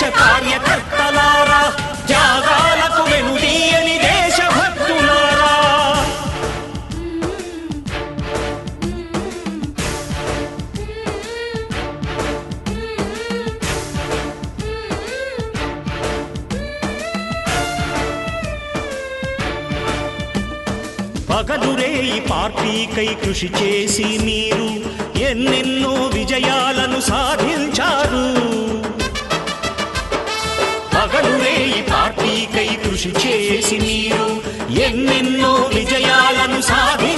దేశ కార్యకర్తలారా త్యాగాలకు వెనుదీయని దేశభక్తులారా. పగలురే ఈ పార్టీకై కృషి చేసి మీరు ఎన్నెన్నో విజయాలను సాధించ కృషి చేసి మీరు ఎన్నెన్నో విజయాలను సాధించారు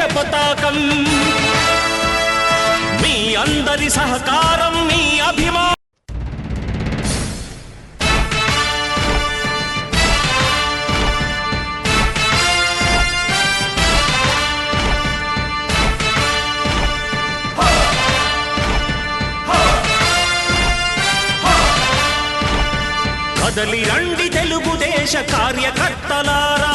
తెలుగుదేశ పతాకం మీ అందరి సహకారం మీ అభిమానం కదలి రండి తెలుగుదేశ కార్యకర్తలారా.